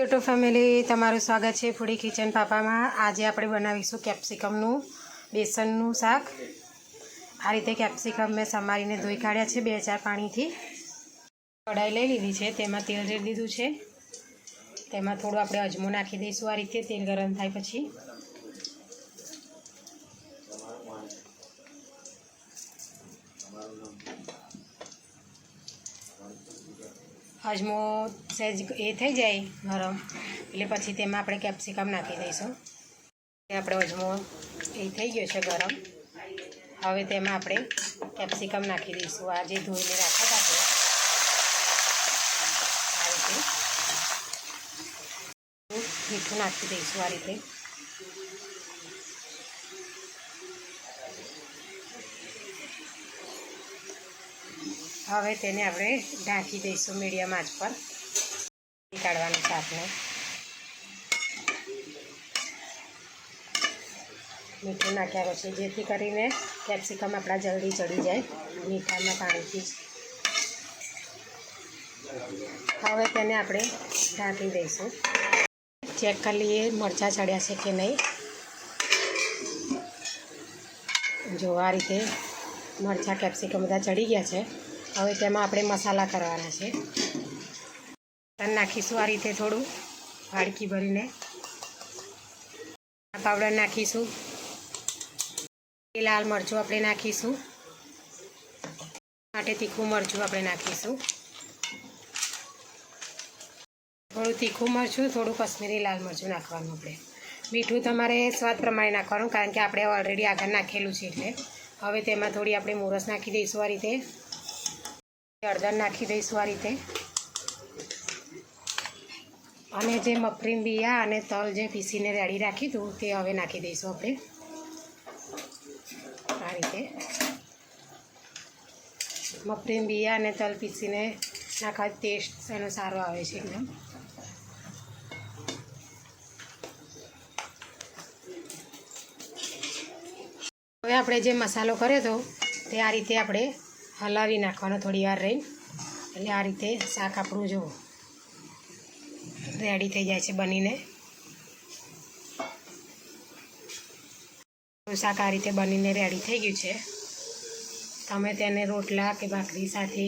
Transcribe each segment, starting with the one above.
YouTube family તમારું સ્વાગત છે ફૂડી કિચન પાપામાં. આજે આપણે બનાવીશું કેપ્સિકમનું બેસનનું શાક. આ રીતે કેપ્સિકમ મેં સમારીને ધોઈ કાઢ્યા છે બે ચાર પાણીથી. કઢાઈ લઈ લીધી છે, તેમાં તેલ રેડી દીધું છે. તેમાં થોડું આપણે અજમો નાખી દઈશું આ રીતે, તેલ ગરમ થાય પછી. અજમો સહેજ એ થઈ જાય ગરમ. એટલે પછી તેમાં આપણે કેપ્સિકમ નાખી દઈશું. આપણે અજમો એ થઈ ગયો છે ગરમ. હવે તેમાં આપણે કેપ્સિકમ નાખી દઈશું. આ જે ધોઈને રાખ્યા હતા આ રીતે મીઠું નાખી દઈશું આ રીતે. હવે તેને આપણે ઢાંકી દઈશું મીડિયમ આંચ પર. કાઢવાનું શાકને મીઠું નાખ્યા પછી જેથી કરીને કેપ્સિકમ આપણા જલ્દી ચડી જાય મીઠાના પાણીથી હવે તેને આપણે ઢાંકી દઈશું. ચેક કરી લઈએ મરચાં ચડ્યા છે કે નહીં. જો આ રીતે મરચાં કેપ્સિકમ બધા ચડી ગયા છે. હવે તેમાં આપણે મસાલા કરવાના છે. તન નાખીશું આ રીતે થોડું ભાડકી ભરીને. પાવડર નાખીશું. લાલ મરચું આપણે નાખીશું. માટે તીખું મરચું આપણે નાખીશું. થોડું તીખું મરચું, થોડું કશ્મીરી લાલ મરચું નાખવાનું આપણે. મીઠું તમારે સ્વાદ પ્રમાણે નાખવાનું, કારણ કે આપણે ઓલરેડી આગળ નાખેલું છે એટલે. હવે તેમાં થોડી આપણે મોરસ નાખી દઈશું આ રીતે. હળદર નાખી દઈશું આ રીતે. અને જે મફરીન બિયા અને તલ જે પીસીને રેડી રાખી હતું તે હવે નાખી દઈશું આપણે. આ રીતે. મફરીન બિયા અને તલ પીસીને નાખવા ટેસ્ટ એનો સારો આવે છે એકદમ. હવે આપણે જે મસાલો કર્યો હતો તે આ રીતે આપણે હલાવી નાખવાનો થોડી વાર રહીને. એટલે આ રીતે શાક આપણું જો રેડી થઈ જાય છે બનીને. શાક આ રીતે બનીને રેડી થઈ ગયું છે. તમે તેને રોટલા કે ભાખરી સાથે,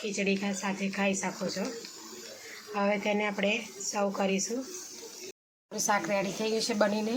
ખીચડી સાથે ખાઈ શકો છો. હવે તેને આપણે સર્વ કરીશું. શાક રેડી થઈ ગયું છે બનીને.